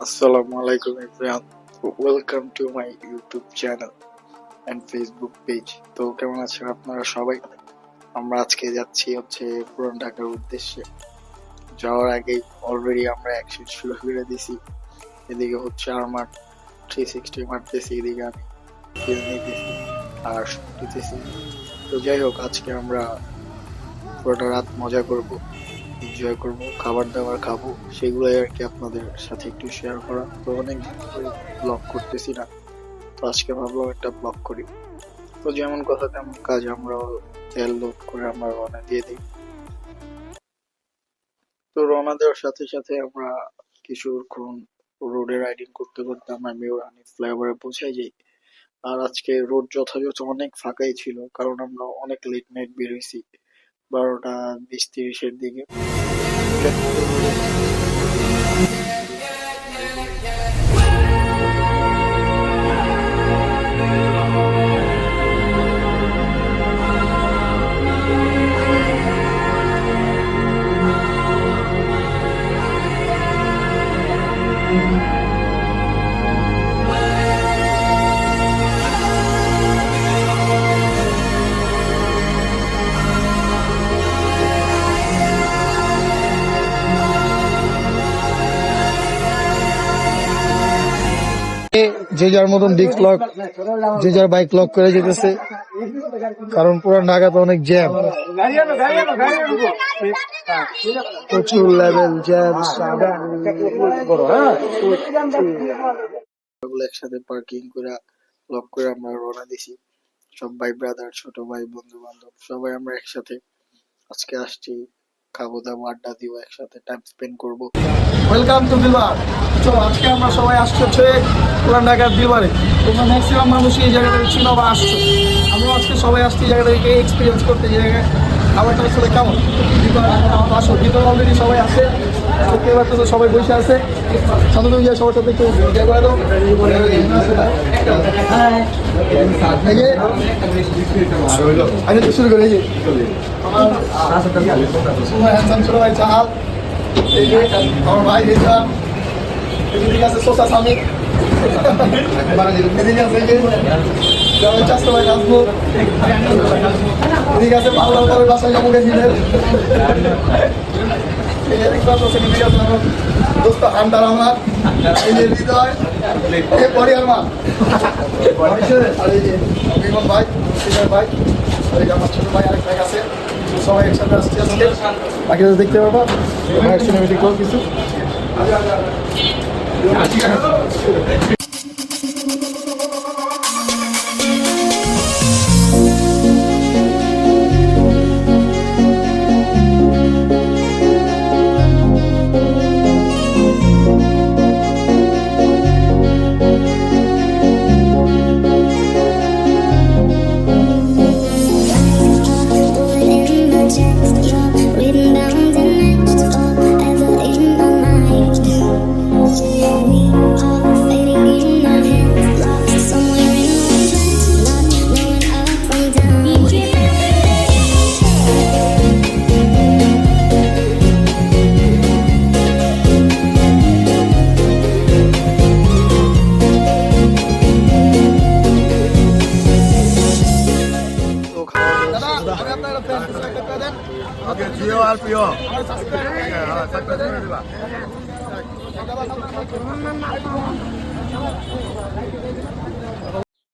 Assalamu alaikum everyone. Welcome to my YouTube channel and Facebook page. তো কেমন আছেন আপনারা সবাই? আমরা আজকে যাচ্ছি হচ্ছে পুরান ঢাকার উদ্দেশ্যে। যাওয়ার আগেই অলরেডি আমরা অ্যাকশন শুরু করে দিছি এদিকে হচ্ছে আমার থ্রি সিক্সটি মারতেছি, এদিকে আমি ফিল নিতেছি আর শুনতেছি তো যাই হোক, আজকে আমরা পুরোটা রাত মজা করব। এনজয় করব, খাবার দাবার খাব, সেগুলোই আর কি আপনাদের সাথে একটু শেয়ার করা তো অনেক ব্লগ করতেছি না, তো আজকে ভাবলাম একটা ব্লগ করি। তো যেমন কথা তেমন কাজ আমরা তেল লোড করে আমরা রওনা দিয়ে দিই। তো রওনা দেওয়ার সাথে সাথে আমরা কিছুক্ষণ রোডে রাইডিং করতে করতে আমরা মিউরানি ফ্লাইওভারে পৌঁছাই যাই। আর আজকে রোড যথাযথ অনেক ফাঁকাই ছিল, কারণ আমরা অনেক লেট নাইট বেরোইছি বারোটা বিশ তিরিশের দিকে। যে যার মতন ডিস্ক লক যে যার বাইক লক করে যেতেছে। কারণ পুরো ঢাকাতে অনেক জ্যাম প্রচুর লেভেল জ্যাম একসাথে পার্কিং করে লক করে আমরা রওনা দিছি। সব ভাই ব্রাদার ছোট ভাই বন্ধু বান্ধব সবাই আমরা একসাথে আজকে আসছি। খাব, দাবো, আড্ডা দিব, একসাথে টাইম স্পেন্ড করব। ওয়েলকাম টু দিলবার চলো আজকে আমরা সবাই আসছি হচ্ছে পুরান ঢাকার দিলবারে তোমরা ম্যাক্সিমাম মানুষ এই জায়গাটা চিনো বা আসছো। আমরা আজকে সবাই আসছি এই জায়গাটাকে এক্সপিরিয়েন্স করতে, যে জায়গায় খাবারটা আসলে কেমন। আসো ভিতরে অলরেডি সবাই আছে। দেখতে তো সবাই বসে আছে। তুমি সবার সাথে একটু দাও। এই শুরু করি। আমার ভাই এদিকে আছে সোসা স্বামী এদিকে আছে চাষতে ভাই নাচবো এদিকে আছে পাল্লা পরে বাসায় যাব গেছিলেন যে দেখতে পাচ্ছ এদিকে আমার দোস্ত হান্টার এই যে হৃদয় ভাই সিনিয়র ভাই আর আমার ছোট ভাই আরেক ভাই আছে সবাই একসাথে আসছে আজকে বাকি দেখতে পারবা ভাইয়ের সিনেমেটিক কিছু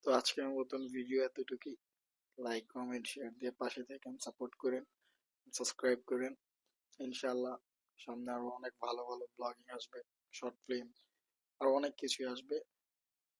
তো আজকের মতন ভিডিও এতটুকুই। লাইক কমেন্ট শেয়ার দিয়ে পাশে থাকেন সাপোর্ট করেন সাবস্ক্রাইব করেন। ইনশাল্লাহ সামনে আরও অনেক ভালো ভালো ব্লগিং আসবে শর্ট ফিল্ম আর অনেক কিছুই আসবে।